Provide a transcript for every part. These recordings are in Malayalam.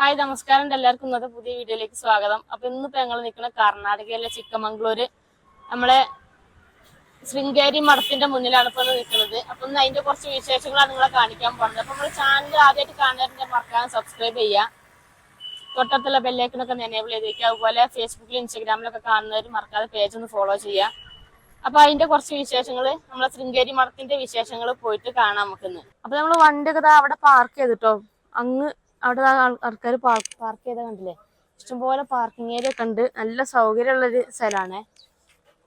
ഹായ് നമസ്കാരം എല്ലാവർക്കും. ഇന്നത്തെ പുതിയ വീഡിയോയിലേക്ക് സ്വാഗതം. അപ്പൊ ഇന്നിപ്പോ ഞങ്ങൾ നിൽക്കുന്ന കർണാടകയിലെ ചിക്കമംഗ്ലൂര് നമ്മളെ ശൃംഗേരി മഠത്തിന്റെ മുന്നിലാണ് ഇപ്പൊ നിൽക്കുന്നത്. അപ്പൊ ഇന്ന് അതിന്റെ കുറച്ച് വിശേഷങ്ങളാണ് നിങ്ങളെ കാണിക്കാൻ പോകുന്നത്. അപ്പൊ നമ്മുടെ ചാനൽ ആദ്യമായിട്ട് കാണാറുണ്ട് മറക്കാൻ സബ്സ്ക്രൈബ് ചെയ്യുക. തൊട്ടത്തുള്ള ബെല്ലേക്കിനൊക്കെ എനേബിൾ ചെയ്ത് അതുപോലെ ഫേസ്ബുക്കിലും ഇൻസ്റ്റാഗ്രാമിലൊക്കെ കാണുന്നവർ മറക്കാതെ പേജ് ഒന്ന് ഫോളോ ചെയ്യുക. അപ്പൊ അതിന്റെ കുറച്ച് വിശേഷങ്ങൾ നമ്മളെ ശൃംഗേരി മഠത്തിന്റെ വിശേഷങ്ങൾ പോയിട്ട് കാണാം നമുക്കിന്ന്. അപ്പൊ നമ്മൾ വണ്ടിയൊക്കെ അവിടെ പാർക്ക് ചെയ്തിട്ടോ? അങ്ങ് അവിടെ ആൾക്കാർ പാർക്ക് പാർക്ക് ചെയ്ത കണ്ടില്ലേ? ഇഷ്ടംപോലെ പാർക്കിംഗ് ഏരിയ ഒക്കെ ഉണ്ട്. നല്ല സൗകര്യമുള്ളൊരു സ്ഥലമാണ്.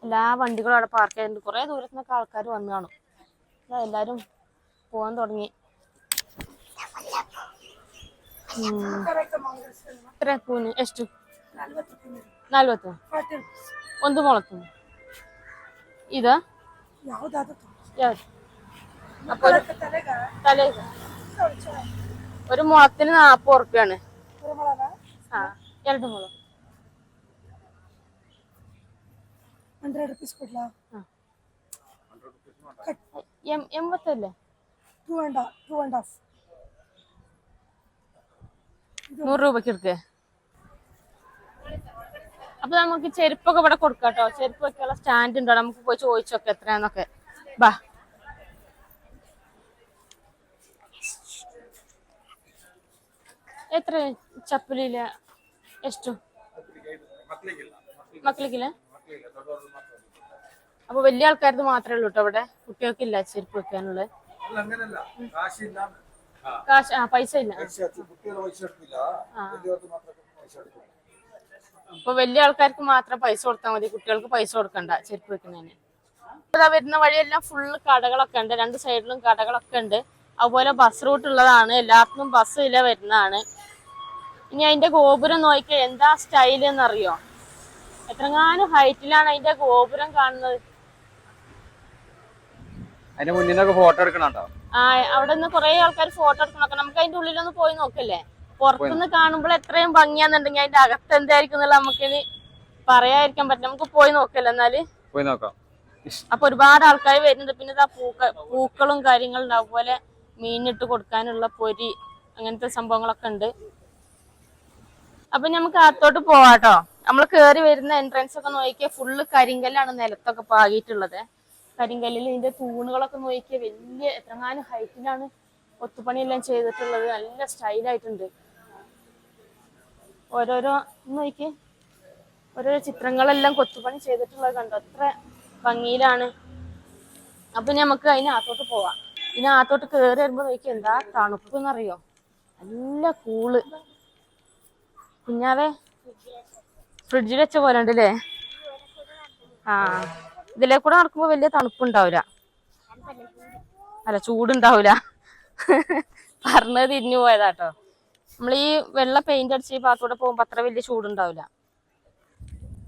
എല്ലാ വണ്ടികളും അവിടെ പാർക്ക് ചെയ്തിട്ടുണ്ട്. കുറേ ദൂരത്തു നിന്നൊക്കെ ആൾക്കാർ വന്നു കാണും. എല്ലാവരും പോകാൻ തുടങ്ങി. കൂന് ಎಷ್ಟು ನಲ್ವತ್ತು ಒಂದು ಮೊಳತ್ತು ಇದ ಯಾವ್ದು ತಲೆಗ ഒരു മുളത്തിന് നാപ്പത് ഉറുപ്പ്യാണ്. ആ രണ്ട് മുളം ഹൺഡ്രഡ് റുപ്പീസ് കൊടുക്കാം എൺപത്തല്ലേ? Two and two and half നൂറ് രൂപക്ക് എടുക്കേ. അപ്പൊ നമുക്ക് ചെരുപ്പൊക്കെ ഇവിടെ കൊടുക്കാം കേട്ടോ ചെരുപ്പ് സ്റ്റാൻഡ് ഉണ്ടോ? നമുക്ക് പോയി ചോദിച്ചൊക്കെ എത്രയാന്നൊക്കെ. ബാ. ಎತ್ರ ಚಪ್ಪಲಿಲ್ಲ ಎಷ್ಟು മക്കളിക്കില്ല അപ്പൊ വലിയ ആൾക്കാരത് മാത്രമേ ഉള്ളൂ കേട്ടോ ഇവിടെ കുട്ടികൾക്കില്ല ചെരുപ്പ് വെക്കാനുള്ളത് അല്ല അങ്ങനല്ല കാശില്ല കാശ് ആ പൈസ ഇല്ല പൈസ കുട്ടികൾ പൈസ എടുക്കില്ല വലിയവർക്ക് മാത്രമേ പൈസ എടുക്കും അപ്പൊ വലിയ ആൾക്കാർക്ക് മാത്രം പൈസ കൊടുത്താൽ മതി കുട്ടികൾക്ക് പൈസ കൊടുക്കണ്ട ചെരുപ്പ് വെക്കുന്നതിന് ഇതാ വരുന്ന വഴിയെല്ലാം ഫുള്ള് കടകളൊക്കെ ഉണ്ട് രണ്ട് സൈഡിലും കടകളൊക്കെ ഉണ്ട് അതുപോലെ ബസ് റൂട്ട് ഉള്ളതാണ് എല്ലാത്തിനും ബസ് ഇല്ല വരുന്നതാണ് ഇനി അതിന്റെ ഗോപുരം നോക്കിയാൽ എന്താ സ്റ്റൈൽ എന്നറിയോ? എത്രങ്ങാനും ഹൈറ്റിലാണ് അതിന്റെ ഗോപുരം കാണുന്നത്. അതിന്റെ ഫോട്ടോ എടുക്കണോ ആ അവിടെ നിന്ന് കുറെ ആൾക്കാർ ഫോട്ടോ എടുക്കണൊക്കെ നമുക്ക് അതിന്റെ ഉള്ളിലൊന്ന് പോയി നോക്കല്ലേ? പുറത്തുനിന്ന് കാണുമ്പോൾ എത്രയും ഭംഗിയാന്നുണ്ടെങ്കിൽ അതിന്റെ അകത്ത് എന്തായിരിക്കും എന്നുള്ള നമുക്ക് പറയാതിരിക്കാൻ പറ്റില്ല. നമുക്ക് പോയി നോക്കല്ലേ എന്നാൽ? പോയി നോക്കാം. അപ്പൊ ഒരുപാട് ആൾക്കാർ വരുന്നുണ്ട്. പിന്നെ ഇതാ പൂക്ക പൂക്കളും കാര്യങ്ങളും അതുപോലെ മീനിട്ട് കൊടുക്കാനുള്ള പൊരി അങ്ങനത്തെ സംഭവങ്ങളൊക്കെ ഉണ്ട്. അപ്പൊ നമുക്ക് അകത്തോട്ട് പോവാട്ടോ. നമ്മൾ കേറി വരുന്ന എൻട്രൻസ് ഒക്കെ നോക്കിയാൽ ഫുള്ള് കരിങ്കല്ലാണ് നിലത്തൊക്കെ പാകിയിട്ടുള്ളത്. കരിങ്കല്ലിൽ ഇതിന്റെ തൂണുകളൊക്കെ നോക്കിയാൽ വലിയ എത്രങ്ങാനും ഹൈറ്റിലാണ് ഒത്തുപണിയെല്ലാം ചെയ്തിട്ടുള്ളത്. നല്ല സ്റ്റൈലായിട്ടുണ്ട് ഓരോരോ നോക്കി ഓരോരോ ചിത്രങ്ങളെല്ലാം കൊത്തുപണി ചെയ്തിട്ടുള്ളത് കണ്ടോ? അത്ര ഭംഗിയിലാണ്. അപ്പൊ നമുക്ക് അതിനകത്തോട്ട് പോവാം. ഇതിനകത്തോട്ട് കേറി വരുമ്പോ നോക്കി എന്താ തണുപ്പ് എന്നറിയോ? നല്ല കൂൾ കുഞ്ഞാവേ ഫ്രിഡ്ജിൽ വെച്ച പോലെ ഉണ്ടല്ലേ ആ. ഇതിലേ കൂടെ നടക്കുമ്പോ വലിയ തണുപ്പുണ്ടാവില്ല അല്ല ചൂടുണ്ടാവില്ല പറഞ്ഞത് തിരിഞ്ഞു പോയതാട്ടോ. നമ്മൾ ഈ വെള്ള പെയിന്റ് അടിച്ച് ഈ ഭാഗത്തൂടെ പോകുമ്പോ അത്ര വലിയ ചൂടുണ്ടാവില്ല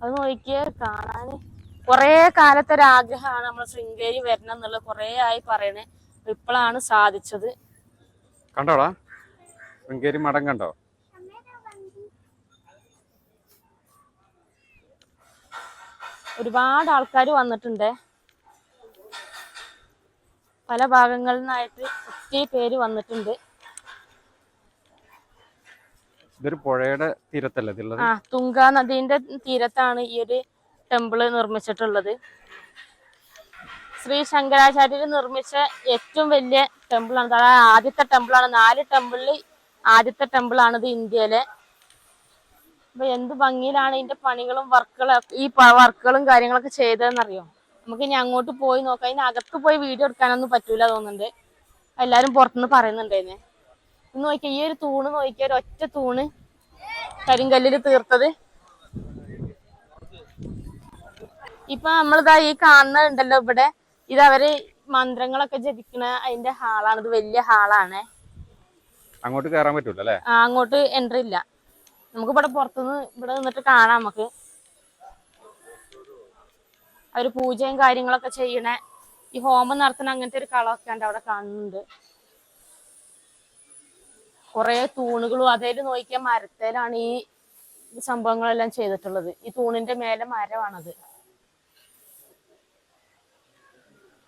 അത് നോക്കിയേ കാണാൻ കൊറേ കാലത്തെ ഒരു ആഗ്രഹമാണ് നമ്മൾ ശൃംഗേരി വരണം എന്നുള്ളത് കൊറേ ആയി പറയണേ. ഇപ്പോഴാണ് സാധിച്ചത്. കണ്ടോടാ? ശൃംഗേരി മഠം കണ്ടോ? ഒരുപാട് ആൾക്കാർ വന്നിട്ടുണ്ട്. പല ഭാഗങ്ങളിൽ നിന്നായിട്ട് ഒത്തിരി പേര് വന്നിട്ടുണ്ട്. ഇതൊരു പുഴയുടെ തീരത്തല്ലേ ആ തുങ്ക നദീന്റെ തീരത്താണ് ഈ ഒരു ടെമ്പിൾ നിർമ്മിച്ചിട്ടുള്ളത്. ശ്രീ ശങ്കരാചാര്യർ നിർമ്മിച്ച ഏറ്റവും വലിയ ടെമ്പിളാണ് അതായത് ആദ്യത്തെ ടെമ്പിളാണ് നാല് ടെമ്പിളിൽ ആദ്യത്തെ ടെമ്പിളാണിത് ഇത് ഇന്ത്യയിലെ. അപ്പൊ എന്ത് ഭംഗിയിലാണ് ഇതിന്റെ പണികളും വർക്കുകളും ഈ വർക്കുകളും കാര്യങ്ങളൊക്കെ ചെയ്തതെന്നറിയോ? നമുക്ക് ഇനി അങ്ങോട്ട് പോയി നോക്കാം. അതിനകത്ത് പോയി വീഡിയോ എടുക്കാനൊന്നും പറ്റൂല തോന്നുന്നുണ്ട്. എല്ലാരും പുറത്തുനിന്ന് പറയുന്നുണ്ടായിരുന്നെ. ഇന്ന് നോക്കിയാ ഈ ഒരു തൂണ് നോക്കിയാൽ ഒരു ഒറ്റ തൂണ് കരിങ്കല്ലിൽ തീർത്തത്. ഇപ്പൊ നമ്മളിതാ ഈ കാണുന്നുണ്ടല്ലോ ഇവിടെ. ഇത് അവർ മന്ത്രങ്ങളൊക്കെ ജപിക്കണ അതിന്റെ ഹാളാണ്. ഇത് വലിയ ഹാളാണ്. അങ്ങോട്ട് കയറാൻ പറ്റൂല അങ്ങോട്ട് എൻട്രി ഇല്ല. നമുക്ക് ഇവിടെ പുറത്തുനിന്ന് ഇവിടെ നിന്നിട്ട് കാണാം നമുക്ക്. അവർ പൂജയും കാര്യങ്ങളൊക്കെ ചെയ്യണേ. ഈ ഹോമം നടത്തുന്ന അങ്ങനത്തെ ഒരു കളമൊക്കെ ഉണ്ട് അവിടെ കാണുന്നുണ്ട്. കുറെ തൂണുകളും അതേൽ നോക്കിയ മരത്തേലാണ് ഈ സംഭവങ്ങളെല്ലാം ചെയ്തിട്ടുള്ളത്. ഈ തൂണിന്റെ മേലെ മരമാണത്.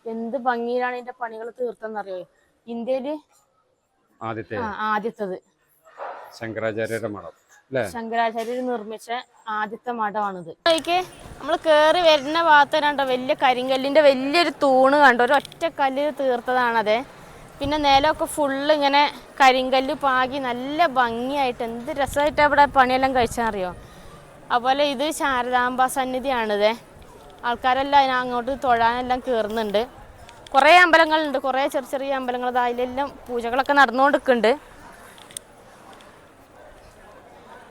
എന്ത് ഭംഗിയിലാണ് ഇതിന്റെ പണികൾ തീർത്തെന്നറിയോ ഇന്ത്യയിൽ ആദ്യത്തത്. ശങ്കരാചാര്യരുടെ മഠം. ശങ്കരാചാര്യർ നിർമ്മിച്ച ആദ്യത്തെ മഠമാണിത്. നമ്മൾ കേറി വരുന്ന ഭാഗത്ത് കണ്ടോ വലിയ കരിങ്കല്ലിന്റെ വലിയൊരു തൂണ് കണ്ടോ? ഒരു ഒറ്റ കല്ലിൽ തീർത്തതാണത്. പിന്നെ നിലമൊക്കെ ഫുള്ള് ഇങ്ങനെ കരിങ്കല്ല് പാകി നല്ല ഭംഗിയായിട്ട് എന്ത് രസമായിട്ട് അവിടെ പണിയെല്ലാം കഴിച്ചറിയോ അതുപോലെ ഇത് ശാരദാംബ സന്നിധിയാണിത്. ആൾക്കാരെല്ലാം അതിന് അങ്ങോട്ട് തൊഴാനെല്ലാം കയറുന്നുണ്ട് കുറേ അമ്പലങ്ങളുണ്ട് കുറേ ചെറിയ ചെറിയ അമ്പലങ്ങൾ. അതിലെല്ലാം പൂജകളൊക്കെ നടന്നുകൊണ്ടിരിക്കുന്നുണ്ട്.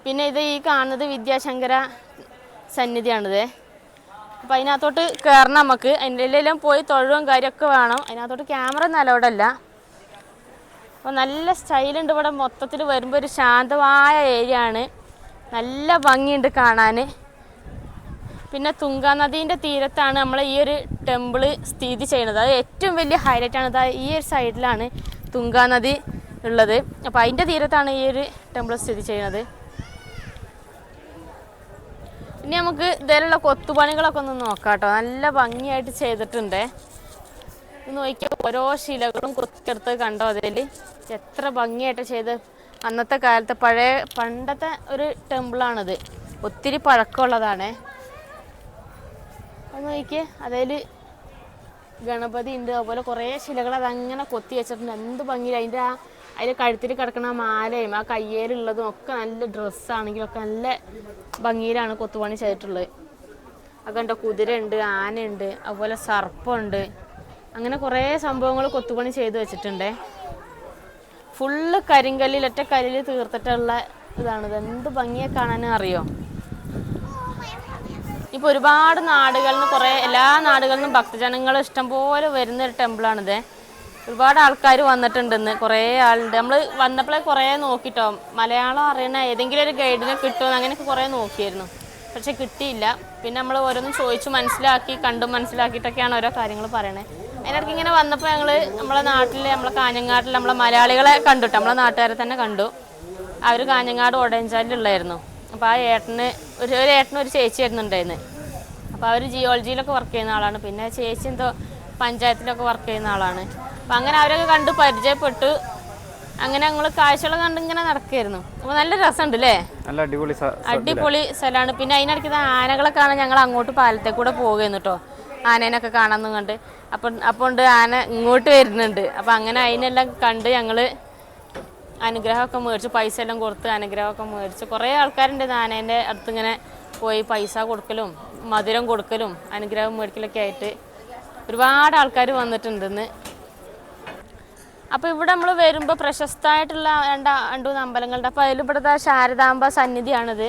പിന്നെ ഇത് ഈ കാണുന്നത് വിദ്യാശങ്കര സന്നിധിയാണിത്. അപ്പം അതിനകത്തോട്ട് കയറണം നമുക്ക്. അതിന്റെ എല്ലാം പോയി തൊഴുവും കാര്യമൊക്കെ വേണം. അതിനകത്തോട്ട് ക്യാമറ ഒന്നും allowed അപ്പോൾ നല്ല സ്റ്റൈലുണ്ട് ഇവിടെ. മൊത്തത്തിൽ വരുമ്പോൾ ഒരു ശാന്തമായ ഏരിയ ആണ്. നല്ല ഭംഗിയുണ്ട് കാണാൻ. പിന്നെ തുങ്കാ നദീന്റെ തീരത്താണ് നമ്മൾ ഈ ഒരു ടെമ്പിൾ സ്ഥിതി ചെയ്യുന്നത്. അത് ഏറ്റവും വലിയ ഹൈലൈറ്റ് ആണ്. ദാ ഈ ഒരു സൈഡിലാണ് തുങ്കാ നദി ഉള്ളത്. അപ്പോൾ അതിന്റെ തീരത്താണ് ഈ ഒരു ടെമ്പിൾ സ്ഥിതി ചെയ്യുന്നത്. ഇനി നമുക്ക് ഇതിലുള്ള കൊത്തുപണികളൊക്കെ ഒന്ന് നോക്കാം കേട്ടോ നല്ല ഭംഗിയായിട്ട് ചെയ്തിട്ടുണ്ട്. നോക്കിയാൽ ഓരോ ശിലകളും കൊത്തിയെടുത്ത് കണ്ടോ അതിൽ എത്ര ഭംഗിയായിട്ട് ചെയ്ത്. അന്നത്തെ കാലത്തെ പഴയ പണ്ടത്തെ ഒരു ടെമ്പിളാണിത്. ഒത്തിരി പഴക്കമുള്ളതാണ്. നോക്കിയേ അതിൽ ഗണപതി ഉണ്ട്. അതുപോലെ കുറേ ശിലകൾ അതങ്ങനെ കൊത്തി വെച്ചിട്ടുണ്ട്. എന്ത് ഭംഗിയില്ല അതിന്റെ ആ അതിന്റെ കഴുത്തിൽ കിടക്കുന്ന മാലയും ആ കയ്യേലുള്ളതും ഒക്കെ നല്ല ഡ്രസ്സാണെങ്കിലും ഒക്കെ നല്ല ഭംഗിയിലാണ് കൊത്തുപണി ചെയ്തിട്ടുള്ളത്. അത് കണ്ടോ? കുതിരയുണ്ട് ആനയുണ്ട് അതുപോലെ സർപ്പമുണ്ട് അങ്ങനെ കുറേ സംഭവങ്ങൾ കൊത്തുപണി ചെയ്ത് വെച്ചിട്ടുണ്ട്. ഫുള്ള് കരിങ്കല്ലിൽ ഒറ്റ കല്ലിൽ തീർത്തിട്ടുള്ള ഇതാണിത്. എന്ത് ഭംഗിയെ കാണാനും അറിയോ? ഇപ്പൊ ഒരുപാട് നാടുകളിൽ നിന്ന് കുറെ എല്ലാ നാടുകളിൽ നിന്നും ഭക്തജനങ്ങൾ ഇഷ്ടംപോലെ വരുന്ന ഒരു ടെമ്പിളാണിത് ഒരുപാട് ആൾക്കാർ വന്നിട്ടുണ്ടെന്ന് കുറേ ആളുണ്ട്. നമ്മൾ വന്നപ്പോഴേ കുറേ നോക്കിട്ടോ. മലയാളം അറിയണ ഏതെങ്കിലും ഒരു ഗൈഡിനെ കിട്ടുമോ അങ്ങനെയൊക്കെ കുറേ നോക്കിയായിരുന്നു പക്ഷെ കിട്ടിയില്ല. പിന്നെ നമ്മൾ ഓരോന്നും ചോദിച്ചു മനസ്സിലാക്കി കണ്ടും മനസ്സിലാക്കിയിട്ടൊക്കെയാണ് ഓരോ കാര്യങ്ങൾ പറയണത് അതിനിടയ്ക്ക് ഇങ്ങനെ വന്നപ്പോൾ ഞങ്ങൾ നമ്മളെ നാട്ടിൽ നമ്മളെ കാഞ്ഞങ്ങാട്ടിൽ നമ്മളെ മലയാളികളെ കണ്ടു. നമ്മളെ നാട്ടുകാരെ തന്നെ കണ്ടു. അവർ കാഞ്ഞങ്ങാട് ഓടഞ്ചാലിലുള്ളായിരുന്നു. അപ്പോൾ ആ ഏട്ടന് ഒരു ഒരു ഏട്ടന് ഒരു ചേച്ചി ആയിരുന്നുണ്ടായിരുന്നു അപ്പോൾ അവർ ജിയോളജിയിലൊക്കെ വർക്ക് ചെയ്യുന്ന ആളാണ്. പിന്നെ ചേച്ചി എന്തോ പഞ്ചായത്തിലൊക്കെ വർക്ക് ചെയ്യുന്ന ആളാണ്. അപ്പം അങ്ങനെ അവരൊക്കെ കണ്ട് പരിചയപ്പെട്ടു. അങ്ങനെ ഞങ്ങൾ കാഴ്ചകൾ കണ്ട് ഇങ്ങനെ നടക്കുകയായിരുന്നു അപ്പോൾ നല്ല രസമുണ്ട് അല്ലേ നല്ല അടിപൊളി അടിപൊളി സ്ഥലമാണ്. പിന്നെ അതിനിടയ്ക്ക് ആനകളെ കാണാൻ ഞങ്ങൾ അങ്ങോട്ട് പാലത്തെ കൂടെ പോകുന്നു കേട്ടോ ആനേനൊക്കെ കാണാമെന്നും കണ്ട് അപ്പം അപ്പോൾ ഉണ്ട് ആന ഇങ്ങോട്ട് വരുന്നുണ്ട്. അപ്പം അങ്ങനെ അതിനെല്ലാം കണ്ട് ഞങ്ങൾ അനുഗ്രഹമൊക്കെ മേടിച്ച് പൈസ എല്ലാം കൊടുത്ത് അനുഗ്രഹമൊക്കെ മേടിച്ച്. കുറേ ആൾക്കാരുണ്ട് നാനേന്റെ അടുത്ത് ഇങ്ങനെ പോയി പൈസ കൊടുക്കലും മധുരം കൊടുക്കലും അനുഗ്രഹം മേടിക്കലൊക്കെ ആയിട്ട്. ഒരുപാട് ആൾക്കാർ വന്നിട്ടുണ്ടെന്ന്. അപ്പോൾ ഇവിടെ നമ്മൾ വരുമ്പോൾ പ്രശസ്തമായിട്ടുള്ള രണ്ട് മൂന്ന് അമ്പലങ്ങളുണ്ട്. അപ്പോൾ ഇവിടെ ശാരദാംബ സന്നിധിയാണിത്.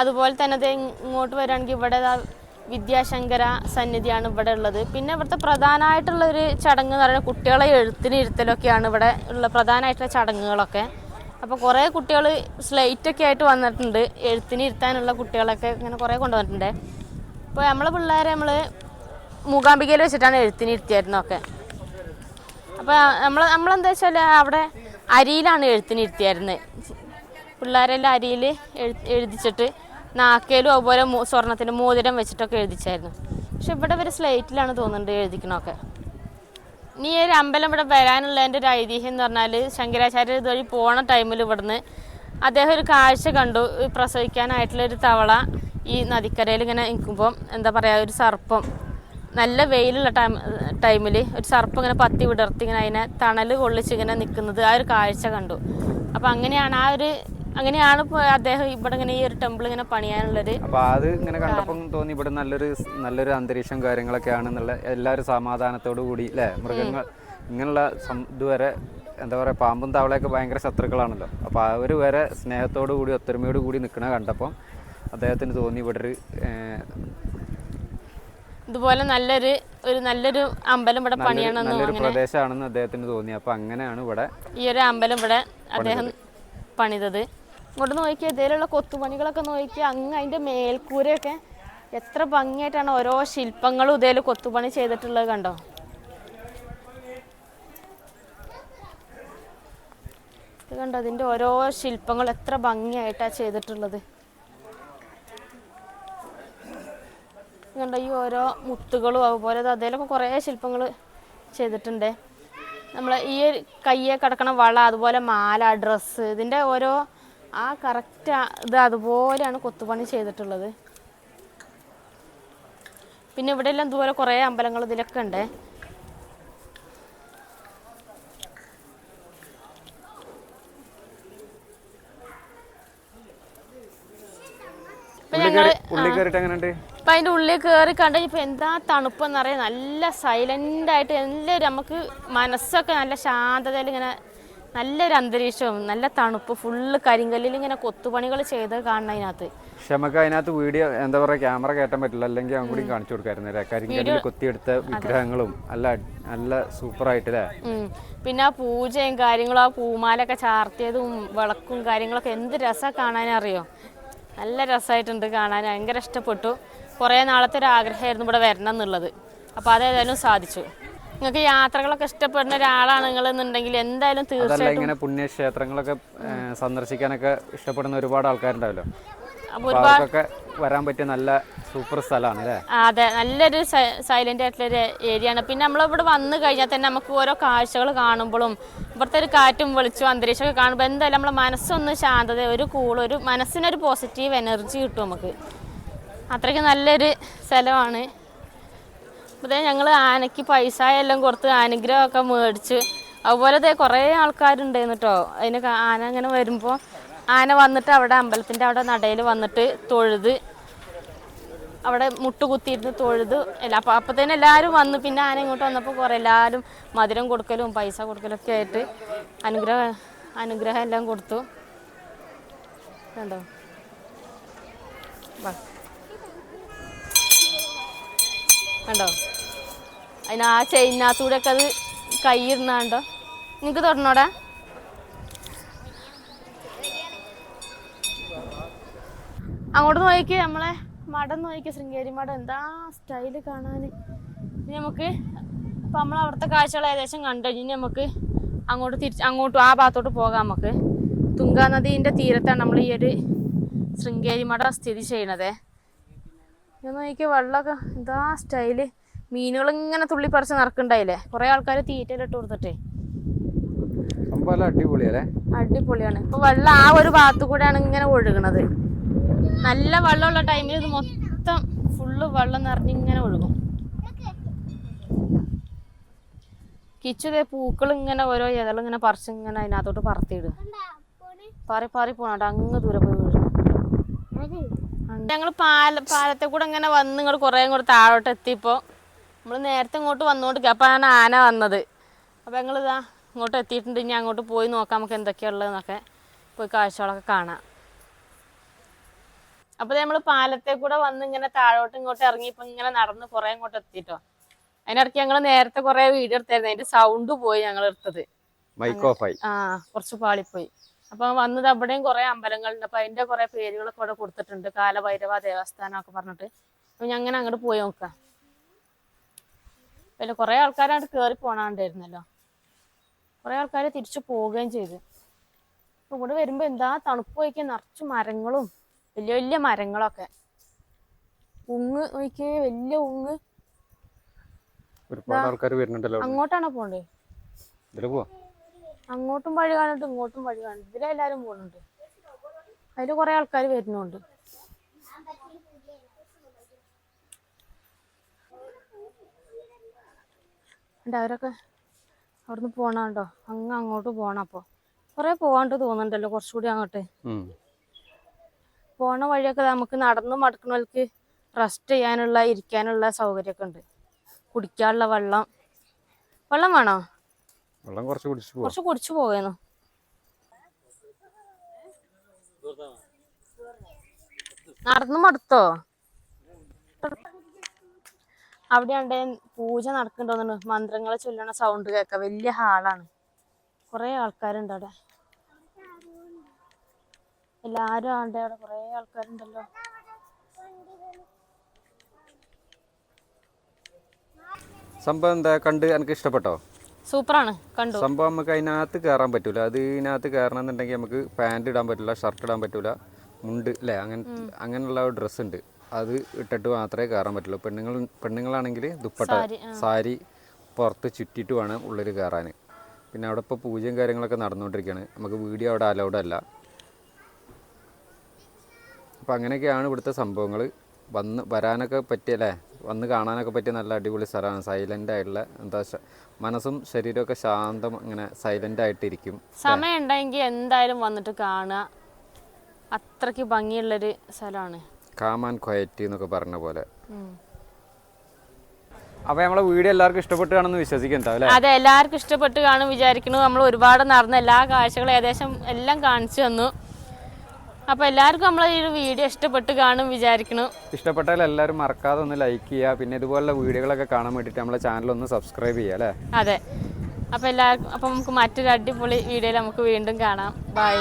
അതുപോലെ തന്നെ ഇങ്ങോട്ട് വരികയാണെങ്കിൽ ഇവിടെ വിദ്യാശങ്കര സന്നിധിയാണ് ഇവിടെ ഉള്ളത്. പിന്നെ ഇവിടുത്തെ പ്രധാനമായിട്ടുള്ള ഒരു ചടങ്ങ് എന്ന് പറയുന്നത് കുട്ടികളെ എഴുത്തിന് ഇരുത്തലൊക്കെയാണ് ഇവിടെ ഉള്ള പ്രധാനമായിട്ടുള്ള ചടങ്ങുകളൊക്കെ. അപ്പോൾ കുറേ കുട്ടികൾ സ്ലേറ്റൊക്കെ ആയിട്ട് വന്നിട്ടുണ്ട്. എഴുത്തിന് ഇരുത്താനുള്ള കുട്ടികളൊക്കെ ഇങ്ങനെ കുറേ കൊണ്ടുവന്നിട്ടുണ്ട്. അപ്പോൾ നമ്മളെ പിള്ളേരെ നമ്മൾ മൂകാംബികയിൽ വെച്ചിട്ടാണ് എഴുത്തിന് ഇരുത്തിയായിരുന്നൊക്കെ അപ്പോൾ നമ്മൾ നമ്മളെന്താ വെച്ചാൽ അവിടെ അരിയിലാണ് എഴുത്തിന് ഇരുത്തിയായിരുന്നത് പിള്ളേരെല്ലാം അരിയിൽ എഴു എഴുതിച്ചിട്ട് നാക്കേലും അതുപോലെ സ്വർണത്തിന്റെ മോതിരം വെച്ചിട്ടൊക്കെ എഴുതിച്ചായിരുന്നു. പക്ഷെ ഇവിടെ ഒരു സ്ലേറ്റിലാണ് തോന്നുന്നുണ്ട് എഴുതിക്കണമൊക്കെ ഇനി ഒരു അമ്പലം ഇവിടെ വരാനുള്ളതിന്റെ ഒരു ഐതിഹ്യം എന്ന് പറഞ്ഞാൽ ശങ്കരാചാര്യ ഇതുവഴി പോണ ടൈമിൽ ഇവിടുന്ന് അദ്ദേഹം ഒരു കാഴ്ച കണ്ടു. പ്രസവിക്കാനായിട്ടുള്ളൊരു തവള ഈ നദിക്കരയിൽ ഇങ്ങനെ നിൽക്കുമ്പം എന്താ പറയുക ഒരു സർപ്പം. നല്ല വെയിലുള്ള ടൈം ടൈമിൽ ഒരു സർപ്പം ഇങ്ങനെ പത്തി വിടർത്തി ഇങ്ങനെ അതിനെ തണൽ കൊള്ളിച്ച് ഇങ്ങനെ നിൽക്കുന്നത് ആ ഒരു കാഴ്ച കണ്ടു. അപ്പം അങ്ങനെയാണ് ആ ഒരു അങ്ങനെയാണ് അദ്ദേഹം ഇവിടെ ഇങ്ങനെ ഈ ഒരു ടെമ്പിൾ ഇങ്ങനെ പണിയാനുള്ളത്. അപ്പൊ അത് ഇങ്ങനെ കണ്ടപ്പോൾ തോന്നി ഇവിടെ നല്ലൊരു നല്ലൊരു അന്തരീക്ഷം കാര്യങ്ങളൊക്കെ ആണെന്നുള്ള എല്ലാവരും സമാധാനത്തോടു കൂടി അല്ലേ മൃഗങ്ങൾ ഇങ്ങനെയുള്ള ഇതുവരെ എന്താ പറയുക പാമ്പും തവളയൊക്കെ ഭയങ്കര ശത്രുക്കളാണല്ലോ. അപ്പോൾ അവർ വരെ സ്നേഹത്തോടു കൂടി ഒത്തൊരുമയോട് കൂടി നിൽക്കണ കണ്ടപ്പോൾ അദ്ദേഹത്തിന് തോന്നി ഇവിടെ ഒരു ഇതുപോലെ നല്ലൊരു ഒരു നല്ലൊരു അമ്പലം ഇവിടെ പണിയണം പണിയണമെന്നും നല്ലൊരു അങ്ങനെ പ്രദേശമാണെന്ന് അദ്ദേഹത്തിന് തോന്നി. അപ്പോൾ അങ്ങനെയാണ് ഇവിടെ ഈ ഒരു അമ്പലം ഇവിടെ അദ്ദേഹം പണിതത്. ഇങ്ങോട്ട് നോക്കിയാൽ ഇതിലുള്ള കൊത്തുപണികളൊക്കെ നോക്കിയാൽ അങ്ങ് അതിന്റെ മേൽക്കൂരയൊക്കെ എത്ര ഭംഗിയായിട്ടാണ് ഓരോ ശില്പങ്ങളും ഇതേൽ കൊത്തുപണി ചെയ്തിട്ടുള്ളത് കണ്ടോ? ഇത് കണ്ടോ അതിന്റെ ഓരോ ശില്പങ്ങൾ എത്ര ഭംഗിയായിട്ടാണ് ചെയ്തിട്ടുള്ളത്. കണ്ടോ ഈ ഓരോ മുത്തുകളും അതുപോലെ അതേലൊക്കെ കുറേ ശില്പങ്ങൾ ചെയ്തിട്ടുണ്ട്. നമ്മൾ ഈ കയ്യെ കിടക്കണ വള അതുപോലെ മാല ഡ്രസ്സ് ഇതിന്റെ ഓരോ ആ കറക്റ്റ് ഇത് അതുപോലെയാണ് കൊത്തുപണി ചെയ്തിട്ടുള്ളത്. പിന്നെ ഇവിടെ എല്ലാം ഇതുപോലെ കുറേ അമ്പലങ്ങൾ ഇതിലൊക്കെ ഉണ്ട്. ഇപ്പൊ അതിന്റെ ഉള്ളിൽ കയറി കണ്ട ഇപ്പൊ എന്താ തണുപ്പെന്ന് അറിയാം. നല്ല സൈലന്റ് ആയിട്ട് എല്ലാവരും നമുക്ക് മനസ്സൊക്കെ നല്ല ശാന്തതയിൽ ഇങ്ങനെ നല്ലൊരു അന്തരീക്ഷവും നല്ല തണുപ്പ് ഫുള്ള് കരിങ്കല്ലിൽ ഇങ്ങനെ കൊത്തുപണികൾ ചെയ്ത് കാണണം അതിനകത്ത് പക്ഷെ നമുക്ക് അതിനകത്ത് വീഡിയോ എന്താ പറയുക ക്യാമറ കയറ്റാൻ പറ്റില്ല. അല്ലെങ്കിൽ അവൻ കൂടി കാണിച്ചു കൊടുക്കായിരുന്നു. കരിങ്കല്ലിൽ കൊത്തിയെടുത്ത വിഗ്രഹങ്ങളും അല്ല നല്ല സൂപ്പർ ആയിട്ടല്ലേ. പിന്നെ ആ പൂജയും കാര്യങ്ങളും ആ പൂമാലൊക്കെ ചാർത്തിയതും വിളക്കും കാര്യങ്ങളൊക്കെ എന്ത് രസമാണ് കാണാനറിയോ? നല്ല രസമായിട്ടുണ്ട് കാണാൻ. ഭയങ്കര ഇഷ്ടപ്പെട്ടു. കുറേ നാളത്തെ ഒരു ആഗ്രഹമായിരുന്നു ഇവിടെ വരണം എന്നുള്ളത് അപ്പോൾ അതേതായാലും സാധിച്ചു. നിങ്ങൾക്ക് യാത്രകളൊക്കെ ഇഷ്ടപ്പെടുന്ന ഒരാളാണ് നിങ്ങൾ എന്നുണ്ടെങ്കിൽ എന്തായാലും അതല്ല തീർച്ചയായിട്ടും ഇങ്ങനെ പുണ്യക്ഷേത്രങ്ങളൊക്കെ സന്ദർശിക്കാനൊക്കെ ഇഷ്ടപ്പെടുന്ന ഒരുപാട് ആൾക്കാരുണ്ടാവല്ലോ. അപ്പോൾ അപ്പൊ അവർക്കൊക്കെ വരാൻ പറ്റിയ നല്ല സൂപ്പർ സ്ഥലമാണ് അല്ലേ ആ, അതെ. നല്ലൊരു സൈലന്റ് ആയിട്ടുള്ളൊരു ഏരിയ ആണ്. പിന്നെ നമ്മൾ ഇവിടെ വന്നു കഴിഞ്ഞാൽ തന്നെ നമുക്ക് ഓരോ കാഴ്ചകൾ കാണുമ്പോഴും ഇവിടുത്തെ ഒരു കാറ്റും വെളിച്ചവും അന്തരീക്ഷമൊക്കെ കാണുമ്പോൾ എന്തായാലും നമ്മളെ മനസ്സൊന്ന് ശാന്തത ഒരു കൂൾ ഒരു മനസ്സിനൊരു പോസിറ്റീവ് എനർജി കിട്ടും നമുക്ക്. അത്രയ്ക്ക് നല്ലൊരു സ്ഥലമാണ്. അപ്പോൾ ഞങ്ങൾ ആനയ്ക്ക് പൈസ എല്ലാം കൊടുത്ത് അനുഗ്രഹമൊക്കെ മേടിച്ച്. അതുപോലെ ദേ കുറേ ആൾക്കാരുണ്ടായിരുന്നു കേട്ടോ അതിന് ആന അങ്ങനെ വരുമ്പോൾ ആന വന്നിട്ട് അവിടെ അമ്പലത്തിന്റെ അവിടെ നടയിൽ വന്നിട്ട് തൊഴുത് അവിടെ മുട്ടുകുത്തിയിരുന്ന് തൊഴുത് എല്ലാ അപ്പം അപ്പം തന്നെ എല്ലാവരും വന്നു പിന്നെ ആന ഇങ്ങോട്ട് വന്നപ്പോൾ കുറേ എല്ലാവരും മധുരം കൊടുക്കലും പൈസ കൊടുക്കലും ഒക്കെ ആയിട്ട് അനുഗ്രഹ അനുഗ്രഹം എല്ലാം കൊടുത്തു. കണ്ടോ? വാ. കണ്ടോ? അതിന് ആ ചെയിനകത്തൂടെ ഒക്കെ അത് കൈയിരുന്നാണ്ടോ നിങ്ങൾക്ക് തൊടണോടാ അങ്ങോട്ട് നോക്കി നമ്മളെ മടം നോക്കി ശൃംഗേരി മഠം. എന്താ സ്റ്റൈൽ കാണാൻ ഇനി നമുക്ക് ഇപ്പം നമ്മൾ അവിടുത്തെ കാഴ്ചകൾ ഏകദേശം കണ്ടു. ഇനി നമുക്ക് അങ്ങോട്ട് തിരിച്ച് അങ്ങോട്ട് ആ ഭാഗത്തോട്ട് പോകാം നമുക്ക്. തുങ്കാനദീന്റെ തീരത്താണ് നമ്മൾ ഈ ഒരു ശൃംഗേരി മഠം സ്ഥിതി ചെയ്യണത് ഇത് നോക്കി വെള്ളമൊക്കെ എന്താ സ്റ്റൈൽ. മീനുകൾ ഇങ്ങനെ തുള്ളിപ്പറിച്ച് നടക്കണ്ടായില്ലേ? കുറെ ആൾക്കാർ തീറ്റയിലിട്ട് കൊടുത്തിട്ടേ. അടിപൊളിയാണ്. ഇപ്പൊ വെള്ളം ആ ഒരു ഭാഗത്ത് കൂടെയാണ് ഇങ്ങനെ ഒഴുകണത്. നല്ല വെള്ളമുള്ള ടൈമിൽ ഇത് മൊത്തം ഫുള്ള് വെള്ളം നിറഞ്ഞ് ഇങ്ങനെ ഒഴുകും. കിച്ചുതേ പൂക്കൾ ഇങ്ങനെ ഓരോ ഇതളും ഇങ്ങനെ പറിച്ച് ഇങ്ങനെ അതിനകത്തോട്ട് പറത്തിയിടും. പാറി പാറി പോണാണ്ട് അങ്ങ് ദൂരെ പോയി വീഴും. ഞങ്ങൾ പാല പാലത്തെ കൂടെ ഇങ്ങനെ വന്ന് ഇങ്ങോട്ട് കുറേ ഇങ്ങോട്ട് താഴോട്ട് എത്തിയപ്പോൾ നമ്മൾ നേരത്തെ ഇങ്ങോട്ട് വന്നുകൊണ്ട് അപ്പോഴാണ് ആന വന്നത്. അപ്പോൾ ഞങ്ങൾ ഇതാ ഇങ്ങോട്ട് എത്തിയിട്ടുണ്ട്. ഇനി അങ്ങോട്ട് പോയി നോക്കാം. നമുക്ക് എന്തൊക്കെയുള്ളതെന്നൊക്കെ പോയി കാഴ്ചകളൊക്കെ കാണാം. അപ്പോൾ നമ്മൾ പാലത്തെ കൂടെ വന്ന് ഇങ്ങനെ താഴോട്ട് ഇങ്ങോട്ട് ഇറങ്ങി ഇപ്പം ഇങ്ങനെ നടന്ന് കുറേ ഇങ്ങോട്ട് എത്തിയിട്ടോ അതിനിടയ്ക്ക് ഞങ്ങൾ നേരത്തെ കുറേ വീഡിയോ എടുത്തായിരുന്നു. അതിന്റെ സൗണ്ട് പോയി ഞങ്ങൾ എടുത്തത്. മൈക്ക് ആ കുറച്ച് പാളിപ്പോയി. അപ്പൊ വന്നത് അവിടെയും കുറെ അമ്പലങ്ങളുണ്ട്. അപ്പൊ അതിന്റെ കുറെ പേരുകളൊക്കെ അവിടെ കൊടുത്തിട്ടുണ്ട്. കാലഭൈരവ ദേവസ്ഥാനം ഒക്കെ പറഞ്ഞിട്ട്. അപ്പൊ ഞാൻ അങ്ങനെ അങ്ങോട്ട് പോയി നോക്കാം. പിന്നെ കുറെ അങ്ങോട്ട് കേറി പോണാണ്ടായിരുന്നല്ലോ. കുറെ ആൾക്കാർ തിരിച്ചു പോവുകയും ചെയ്തു. അപ്പൊ ഇവിടെ വരുമ്പോ എന്താ തണുപ്പ് വയ്ക്കാൻ നിറച്ച് മരങ്ങളും വലിയ വലിയ മരങ്ങളൊക്കെ. ഉങ്ങ് നോക്കിയേ വലിയ ഉങ്ങ്. ഒരുപാട് ആൾക്കാർ വരുന്നുണ്ടല്ലോ അങ്ങോട്ടാണോ പോണ്ടേ? ഇതിൽ പോവാ. അങ്ങോട്ടും വഴി കാണുന്നുണ്ട് ഇങ്ങോട്ടും വഴി കാണുന്നുണ്ട് ഇതിലെല്ലാരും പോകുന്നുണ്ട് അതിൽ കുറെ ആൾക്കാർ വരുന്നുണ്ട്. ഉണ്ട് അവരൊക്കെ അവിടുന്ന് പോണാണ്ടോ അങ്ങ് അങ്ങോട്ട് പോണ അപ്പൊ. കുറെ പോകാണ്ട് തോന്നുന്നുണ്ടല്ലോ കുറച്ചുകൂടി അങ്ങോട്ട്. പോണ വഴിയൊക്കെ നമുക്ക് നടന്നു മടക്കണവർക്ക് റെസ്റ്റ് ചെയ്യാനുള്ള ഇരിക്കാനുള്ള സൗകര്യമൊക്കെ ഉണ്ട്. കുടിക്കാനുള്ള വെള്ളം. വെള്ളം വേണോ? വെള്ളം കുറച്ച് കുടിച്ച് കുറച്ച് കുടിച്ചു പോവേന്ന് നടന്നു മടുത്തോ? അവിടെയാണ്ട് പൂജ നടക്കണ്ടോന്നു മന്ത്രങ്ങളെ ചൊല്ലണ സൗണ്ട് കേക്ക. വലിയ ഹാളാണ് കുറെ ആൾക്കാരുണ്ട് അവിടെ. എല്ലാരും ആണ്ട് അവിടെ കുറെ ആൾക്കാരുണ്ടല്ലോ. സംഭവം എന്താ? കണ്ട് എനിക്ക് ഇഷ്ടപ്പെട്ടോ? സൂപ്പറാണ് കണ്ടു. സംഭവം നമുക്ക് അതിനകത്ത് കയറാൻ പറ്റൂല. അത് ഇതിനകത്ത് കയറണം എന്നുണ്ടെങ്കിൽ നമുക്ക് പാന്റ് ഇടാൻ പറ്റില്ല ഷർട്ട് ഇടാൻ പറ്റൂല മുണ്ട് അല്ലേ? അങ്ങനെ അങ്ങനെയുള്ള ഡ്രസ്സ് ഉണ്ട്. അത് ഇട്ടിട്ട് മാത്രമേ കയറാൻ പറ്റുള്ളൂ. പെണ്ണുങ്ങൾ പെണ്ണുങ്ങളാണെങ്കിൽ ദുപ്പട്ട സാരി, പുറത്ത് ചുറ്റിയിട്ട് വേണം ഉള്ളിൽ കയറാൻ. പിന്നെ അവിടെ ഇപ്പോൾ പൂജയും കാര്യങ്ങളൊക്കെ നടന്നുകൊണ്ടിരിക്കുകയാണ്. നമുക്ക് വീഡിയോ അവിടെ അലൗഡ് അല്ല. അപ്പോൾ അങ്ങനെയൊക്കെയാണ് ഇവിടുത്തെ സംഭവങ്ങൾ വന്ന് വരാനൊക്കെ പറ്റിയല്ലേ? വന്ന് കാണാനൊക്കെ പറ്റിയ നല്ല അടിപൊളി സ്ഥലമാണ്. സൈലന്റ് ആയിട്ടുള്ള എന്താ മനസ്സും ശരീരമൊക്കെ ശാന്തം ഇങ്ങനെ സൈലന്റ് ആയിട്ടിരിക്കും. സമയം ഉണ്ടെങ്കിൽ എന്തായാലും വന്നിട്ട് കാണുക. അത്രയ്ക്ക് ഭംഗിയുള്ളൊരു സ്ഥലമാണ്. കാമാൻ ക്വയറ്റ് എന്നൊക്കെ പറഞ്ഞ പോലെ. അപ്പൊ നമ്മളെ വീഡിയോ എല്ലാവർക്കും ഇഷ്ടപ്പെട്ടു കാണുമെന്ന് വിശ്വസിക്കുന്നുണ്ടാവും അല്ലേ അതെ എല്ലാവർക്കും ഇഷ്ടപ്പെട്ട് കാണും വിചാരിക്കുന്നു. നമ്മൾ ഒരുപാട് നടന്ന എല്ലാ കാഴ്ചകളും ഏകദേശം എല്ലാം കാണിച്ചു തന്നു. അപ്പോൾ എല്ലാവർക്കും നമ്മളെ ഈ വീഡിയോ ഇഷ്ടപ്പെട്ട് കാണും വിചാരിക്കണം ഇഷ്ടപ്പെട്ടാൽ എല്ലാവരും മറക്കാതെ ഒന്ന് ലൈക്ക് ചെയ്യുക. പിന്നെ ഇതുപോലുള്ള വീഡിയോകളൊക്കെ കാണാൻ വേണ്ടിയിട്ട് നമ്മളെ ചാനൽ ഒന്ന് സബ്സ്ക്രൈബ് ചെയ്യുക അല്ലേ? അതെ. അപ്പൊ എല്ലാവർക്കും അപ്പൊ നമുക്ക് മറ്റൊരു അടിപൊളി വീഡിയോയിൽ നമുക്ക് വീണ്ടും കാണാം. ബൈ